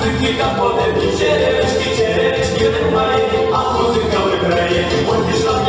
музики там подивні черевички, черевички немає, а музика виграє, от пішла